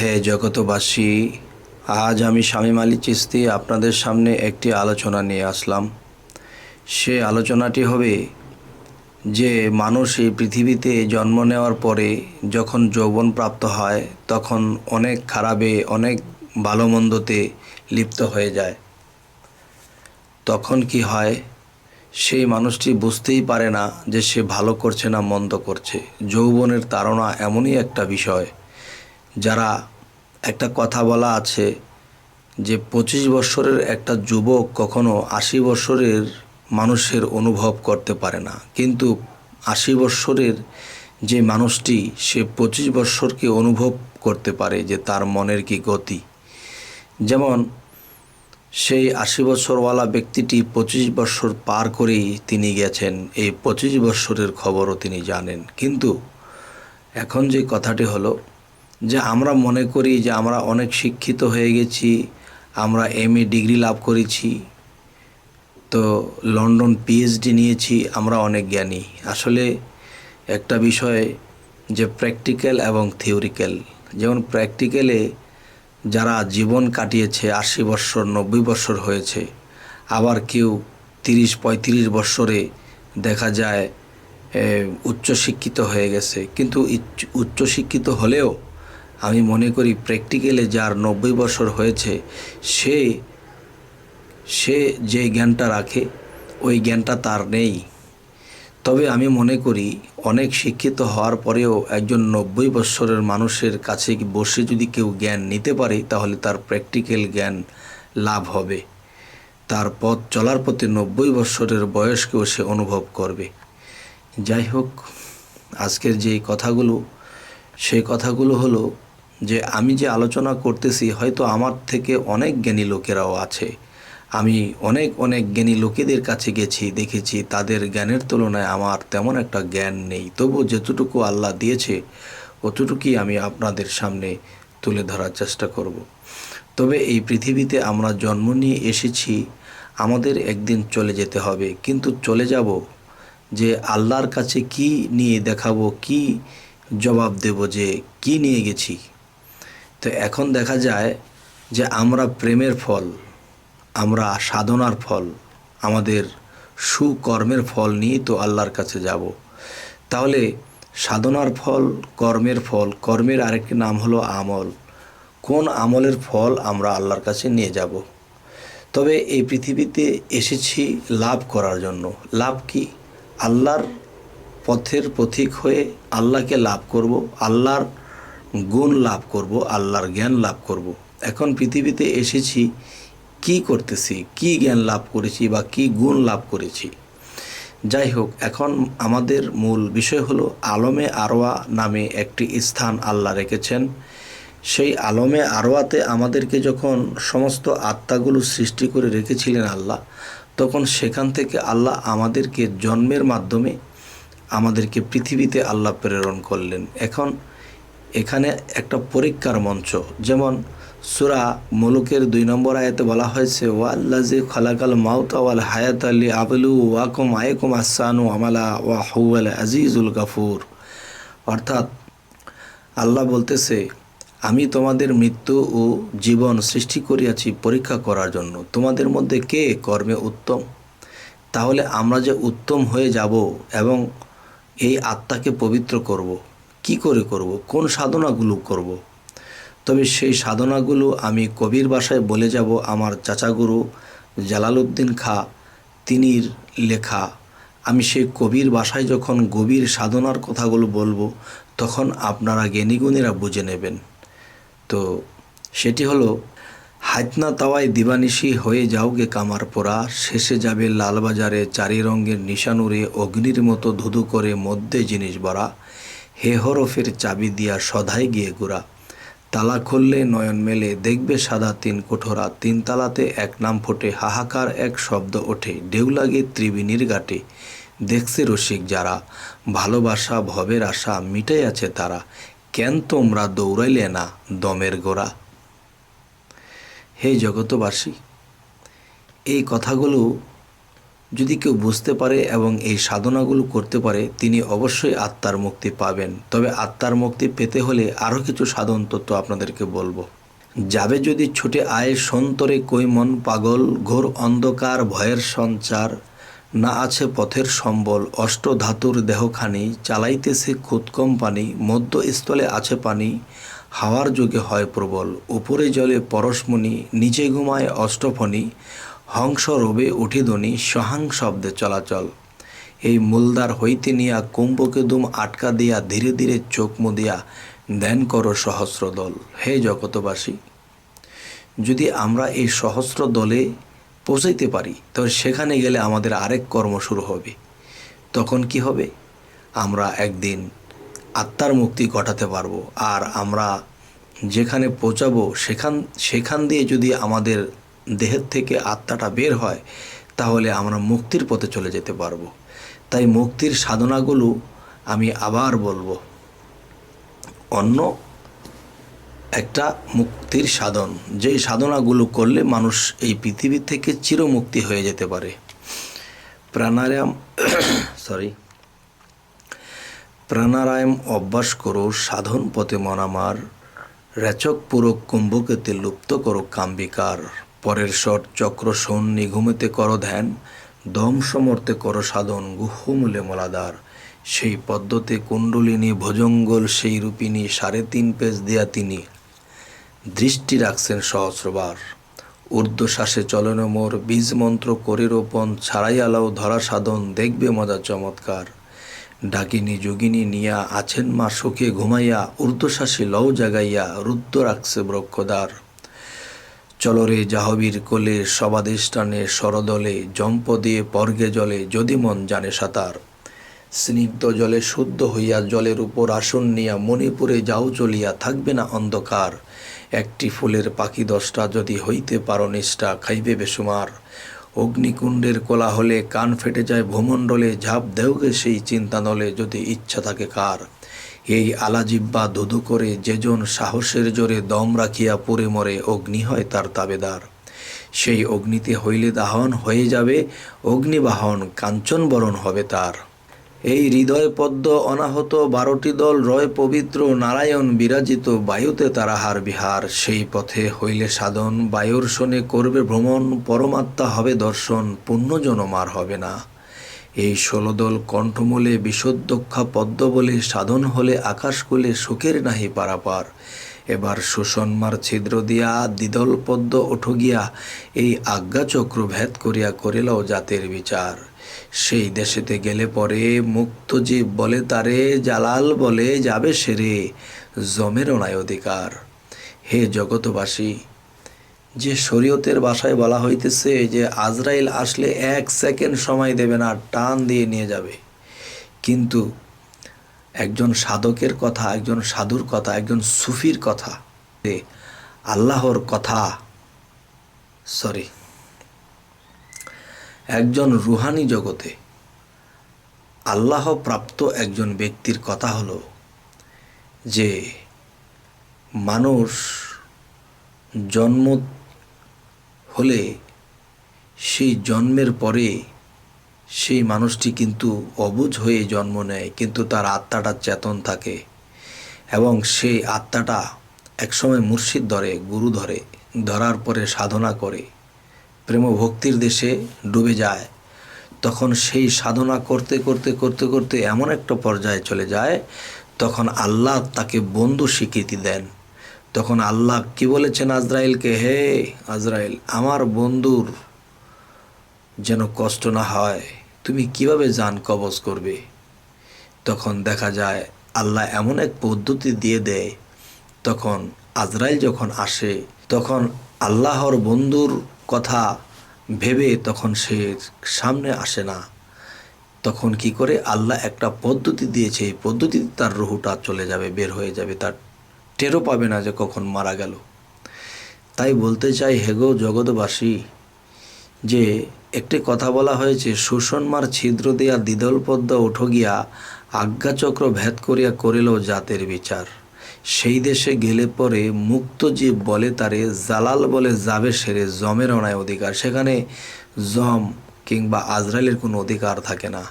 হে জগতবাসী আজ আমি শামীম আলী চিস্তি আপনাদের সামনে একটি আলোচনা নিয়ে আসলাম। সে আলোচনাটি হবে যে মানুষ এই পৃথিবীতে জন্ম নেওয়ার পরে যখন যৌবন প্রাপ্ত হয়, তখন অনেক খারাপে, অনেক ভালো মন্দতে লিপ্ত হয়ে যায়। তখন কি হয়, সেই মানুষটি বুঝতেই পারে না যে সে ভালো করছে না মন্দ করছে। যৌবনের তাড়না এমনই একটা বিষয় যারা একটা কথা বলা আছে যে পঁচিশ বছরের একটা যুবক কখনো আশি বছরের মানুষের অনুভব করতে পারে না। কিন্তু আশি বছরের যে মানুষটি, সে পঁচিশ বছরকে অনুভব করতে পারে যে তার মনের কি গতি। যেমন সেই আশি বছরওয়ালা ব্যক্তিটি পঁচিশ বছর পার করেই তিনি গেছেন, এই পঁচিশ বছরের খবরও তিনি জানেন। কিন্তু এখন যে কথাটি হলো যে আমরা মনে করি যে আমরা অনেক শিক্ষিত হয়ে গেছি, আমরা এম এ ডিগ্রি লাভ করেছি, তো লন্ডন পিএইচডি নিয়েছি, আমরা অনেক জ্ঞানী। আসলে একটা বিষয় যে প্র্যাকটিক্যাল এবং থিওরিক্যাল। যেমন প্র্যাকটিক্যালে যারা জীবন কাটিয়েছে, আশি বৎসর নব্বই বৎসর হয়েছে, আবার কেউ তিরিশ, পঁয়ত্রিশ বৎসরে দেখা যায় উচ্চশিক্ষিত হয়ে গেছে। কিন্তু উচ্চশিক্ষিত হলেও আমি মনে করি প্র্যাকটিক্যালে যার নব্বই বছর হয়েছে, সে সে যে জ্ঞানটা রাখে, ওই জ্ঞানটা তার নেই। তবে আমি মনে করি অনেক শিক্ষিত হওয়ার পরেও একজন নব্বই বৎসরের মানুষের কাছে বসে যদি কেউ জ্ঞান নিতে পারে, তাহলে তার প্র্যাকটিক্যাল জ্ঞান লাভ হবে। তার পথ চলার পথে নব্বই বৎসরের বয়সকেও সে অনুভব করবে। যাই হোক, আজকের যে কথাগুলো সেই কথাগুলো হলো যে আমি যে আলোচনা করতেছি, হয়তো আমার থেকে অনেক জ্ঞানী লোকেরাও আছে। আমি অনেক অনেক জ্ঞানী লোকেদের কাছে গেছি, দেখেছি, তাদের জ্ঞানের তুলনায় আমার তেমন একটা জ্ঞান নেই। তবু যতটুকু আল্লাহ দিয়েছে, অতটুকুই আমি আপনাদের সামনে তুলে ধরার চেষ্টা করব। তবে এই পৃথিবীতে আমরা জন্ম নিয়ে এসেছি, আমাদের একদিন চলে যেতে হবে। কিন্তু চলে যাব যে আল্লাহর কাছে কি নিয়ে দেখাবো, কি জবাব দেব যে কি নিয়ে গেছি? তো এখন দেখা যায় যে আমরা প্রেমের ফল, আমরা সাধনার ফল, আমাদের সুকর্মের ফল নিয়ে তো আল্লাহর কাছে যাব। তাহলে সাধনার ফল, কর্মের ফল, কর্মের আরেকটি নাম হলো আমল। কোন আমলের ফল আমরা আল্লাহর কাছে নিয়ে যাব? তবে এই পৃথিবীতে এসেছি লাভ করার জন্য। লাভ কি? আল্লাহর পথের পথিক হয়ে আল্লাহকে লাভ করব, আল্লাহর গুণ লাভ করব, আল্লাহর জ্ঞান লাভ করব। এখন পৃথিবীতে এসেছি, কি করতেছি, কি জ্ঞান লাভ করেছি বা কি গুণ লাভ করেছি? যাই হোক, এখন আমাদের মূল বিষয় হলো, আলমে আরোয়া নামে একটি স্থান আল্লাহ রেখেছেন। সেই আলমে আরোয়াতে আমাদেরকে যখন সমস্ত আত্মাগুলো সৃষ্টি করে রেখেছিলেন আল্লাহ, তখন সেখান থেকে আল্লাহ আমাদেরকে জন্মের মাধ্যমে আমাদেরকে পৃথিবীতে আল্লাহ প্রেরণ করলেন। এখন এখানে একটা পরীক্ষার মঞ্চ। যেমন সুরা মুলুকের দুই নম্বর আয়াতে বলা হয়েছে ওয়াল্লাজি খালাকাল মাউতা ওয়াল হায়াত আলী আবলু ওয়াকুম আয়কুম আসানু আমালা ওয়া হুয়াল আজিজুল গাফুর। অর্থাৎ আল্লাহ বলতেছে, আমি তোমাদের মৃত্যু ও জীবন সৃষ্টি করিয়াছি পরীক্ষা করার জন্য। তোমাদের মধ্যে কে কর্মে উত্তম? তাহলে আমরা যে উত্তম হয়ে যাব এবং এই আত্মাকে পবিত্র করব। কি করে করব? কোন সাধনাগুলো করব? তবে সেই সাধনাগুলো আমি কবির বাসায় বলে যাব আমার চাচাগুরু জালালউদ্দিন খা, তিনির লেখা। আমি সেই কবির ভাষায় যখন গভীর সাধনার কথাগুলো বলব, তখন আপনারা জ্ঞানীগুণীরা বুঝে নেবেন। তো সেটি হলো হাতনা তাওয়ায় দিবানিশি হয়ে যাওগে কামার পোড়া, শেষে যাবে লালবাজারে চারি রঙের নিশানুরে অগ্নির মতো ধুধু করে মধ্যে জিনিস ভরা। হে হরফের চাবি দিয়া সদাই গিয়ে গোড়া তালা খুললে নয়ন মেলে, দেখবে সাদা তিন কোঠরা। তিন তালাতে এক নাম ফোটে, হাহাকার এক শব্দ ওঠে। ঢেউ লাগে ত্রিবেণীর ঘাটে। দেখছে রসিক যারা, ভালোবাসা, ভবের আশা, মিটাই আছে তারা। কেন তোমরা দৌড়াইলে না দমের গোড়া? হে জগতবাসী, এই কথাগুলো যদি কেউ বুঝতে পারে এবং এই সাধনাগুলো করতে পারে, তিনি অবশ্যই আত্মার মুক্তি পাবেন। তবে আত্মার মুক্তি পেতে হলে আরও কিছু সাধন তত্ত্ব আপনাদেরকে বলব। যাবে যদি ছুটে আয় সন্তরে কই মন পাগল, ঘোর অন্ধকার ভয়ের সঞ্চার, না আছে পথের সম্বল, অষ্ট ধাতুর দেহখানি, চালাইতেছে খুদকম পানি মধ্যস্থলে আছে পানি, হাওয়ার যোগে হয় প্রবল, উপরে জলে পরশমণি, নিচে ঘুমায় অষ্টফণি হংস রবে উঠিধ্বনি সহাং শব্দে চলাচল। এই মূলদার হইতে নিয়া কুম্ভকে দুম আটকা দিয়া ধীরে ধীরে চোখ মুদিয়া, ধ্যান করো সহস্র দল হে জগতবাসী, যদি আমরা এই সহস্র দলে পৌঁছাইতে পারি, তবে সেখানে গেলে আমাদের আরেক কর্ম শুরু হবে। তখন কি হবে? আমরা একদিন আত্মার মুক্তি ঘটাতে পারব, আর আমরা যেখানে পৌঁছাবো, সেখান সেখান দিয়ে যদি আমাদের দেহের থেকে আত্মাটা বের হয়, তাহলে আমরা মুক্তির পথে চলে যেতে পারব। তাই মুক্তির সাধনাগুলো আমি আবার বলব। অন্য একটা মুক্তির সাধন যেই সাধনাগুলো করলে মানুষ এই পৃথিবী থেকে চিরমুক্তি হয়ে যেতে পারে। প্রাণায়াম সরি প্রাণায়াম অভ্যাস করো, সাধন পথে মনামার রেচক পুরো কুম্ভকেতে লুপ্ত করো কাম্বিকার। পরের শট চক্র শোন নিঘুমেতে কর ধ্যান, দম সমর্থে করো সাধন, গুহমূলে মলাদার। সেই পদ্ধতি কুণ্ডলিনী ভোজঙ্গল, সেই রূপিনী সাড়ে তিন পেজ দেয়া তিনি। দৃষ্টি রাখছেন সহস্রবার। ঊর্ধ্বশ্বাসে চলন মোর বীজ মন্ত্র করে রোপণ, ছাড়াই আলাও ধরা সাধন, দেখবে মজা চমৎকার। ডাকিনী যোগিনী নিয়া আছেন মা সুখে ঘুমাইয়া, ঊর্ধ্বশ্বাসে লও জাগাইয়া রুদ্র রাখছে বৃক্ষদার চলরে জাহবীর কোলে সবাদিষ্ঠানে সরদলে জম্প দিয়ে পর্গে জলে, যদি মন জানে সাঁতার। স্নিগ্ধ জলে শুদ্ধ হইয়া জলের উপর আসন নিয়া মণিপুরে যাও চলিয়া, থাকবে না অন্ধকার। একটি ফুলের পাখি দশটা যদি হইতে পারো নিষ্ঠা, খাইবে বেসুমার অগ্নিকুণ্ডের কোলা হলে কান ফেটে যায় ভূমণ্ডলে, ঝাঁপ দেওগে সেই চিন্তা নলে যদি ইচ্ছা থাকে কার। এই আলাজিব্বা ধুধু করে যেজন সাহসের জোরে দম রাখিয়া পড়ে মরে অগ্নি হয় তার তাবেদার। সেই অগ্নিতে হইলে দাহন হয়ে যাবে, অগ্নিবাহন কাঞ্চন বরণ হবে তার। এই হৃদয় পদ্ম অনাহত বারোটি দল রয় পবিত্র নারায়ণ বিরাজিত বায়ুতে তারাহার বিহার। সেই পথে হইলে সাধন, বায়ুর শোনে করবে ভ্রমণ, পরমাত্মা হবে দর্শন পুণ্যজনম আর হবে না। এই ষোলদল কণ্ঠমূলে বিশুদ্ধক্ষা পদ্ম বলে সাধন হলে আকাশকুলে সুখের নাহি পারাপার। এবার সুষন্মার ছিদ্র দিয়া দ্বিদল পদ্ম ওঠো গিয়া এই আজ্ঞাচক্র ভেদ করিয়া করিলাও জাতের বিচার। সেই দেশেতে গেলে পরে মুক্ত জীব বলে তারে, জালাল বলে যাবে সেরে জমের নাই অধিকার। হে জগতবাসী যে শরীয়তের ভাষায় বলা হইতেছে যে, আজরাইল আসলে এক সেকেন্ড সময় দেবে না, টান দিয়ে নিয়ে যাবে। কিন্তু একজন সাধকের কথা, একজন সাধুর কথা, একজন সুফির কথা আল্লাহর কথা, সরি, একজন রুহানি জগতে আল্লাহ প্রাপ্ত একজন ব্যক্তির কথা হলো যে, মানুষ জন্ম হলে সেই জন্মের পরে সেই মানুষটি কিন্তু অবুঝ হয়ে জন্ম নেয়, কিন্তু তার আত্মাটা চেতন থাকে এবং সেই আত্মাটা একসময় মুর্শিদ ধরে, গুরু ধরে, ধরার পরে সাধনা করে। প্রেম ভক্তির দেশে ডুবে যায়। তখন সেই সাধনা করতে করতে করতে করতে এমন একটা পর্যায়ে চলে যায়, তখন আল্লাহ তাকে বন্ধু স্বীকৃতি দেন। তখন আল্লাহ কি বলেছেন আজরাইলকে, হে আজরাইল, আমার বন্ধুর যেন কষ্ট না হয়, তুমি কীভাবে যান কবজ করবে? তখন দেখা যায়, আল্লাহ এমন এক পদ্ধতি দিয়ে দেয়, তখন আজরাইল যখন আসে, তখন আল্লাহর বন্ধুর কথা ভেবে তখন সে সামনে আসে না। তখন কি করে? আল্লাহ একটা পদ্ধতি দিয়েছে, এই পদ্ধতিতে তার রুহুটা চলে যাবে, বের হয়ে যাবে, তার টেরও পাবে না যে কখন মারা গেল। তাই বলতে চাই হেগো জগৎবাসী, যে একটি কথা বলা হয়েছে সুষন্মার ছিদ্র দেয়া দ্বিদল পদ্মা উঠো গিয়া, আজ্ঞাচক্র ভেদ করিয়া করিল জাতের বিচার। সেই দেশে গেলে পরে মুক্ত জীব বলে তারে, জালাল বলে যাবে সেরে জমের অনায় অধিকার। সেখানে জম কিংবা আজরাইলের কোনো অধিকার থাকে না।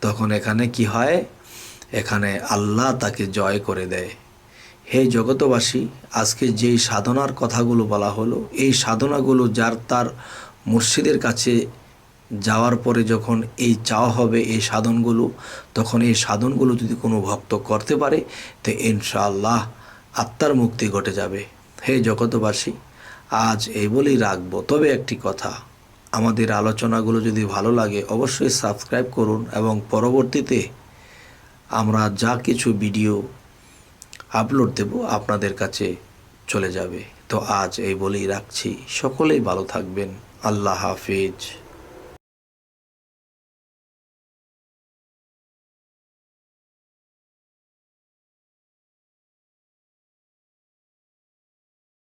তখন এখানে কি হয়? এখানে আল্লাহ তাকে জয় করে দেয়। হে জগতবাসী আজকে যেই সাধনার কথাগুলো বলা হলো, এই সাধনাগুলো যার তার মুর্শিদের কাছে যাওয়ার পরে যখন এই চাওয়া হবে এই সাধনগুলো, তখন এই সাধনগুলো যদি কোনো ভক্ত করতে পারে, তো ইনশাআল্লাহ আত্মার মুক্তি ঘটে যাবে। হে জগতবাসী আজ এই বলেই রাখব। তবে একটি কথা, আমাদের আলোচনাগুলো যদি ভালো লাগে, অবশ্যই সাবস্ক্রাইব করুন এবং পরবর্তীতে আমরা যা কিছু ভিডিও আপলোড দেব, আপনাদের কাছে চলে যাবে। তো আজ এই বলেই রাখছি। সকলেই ভালো থাকবেন। আল্লাহ হাফিজ।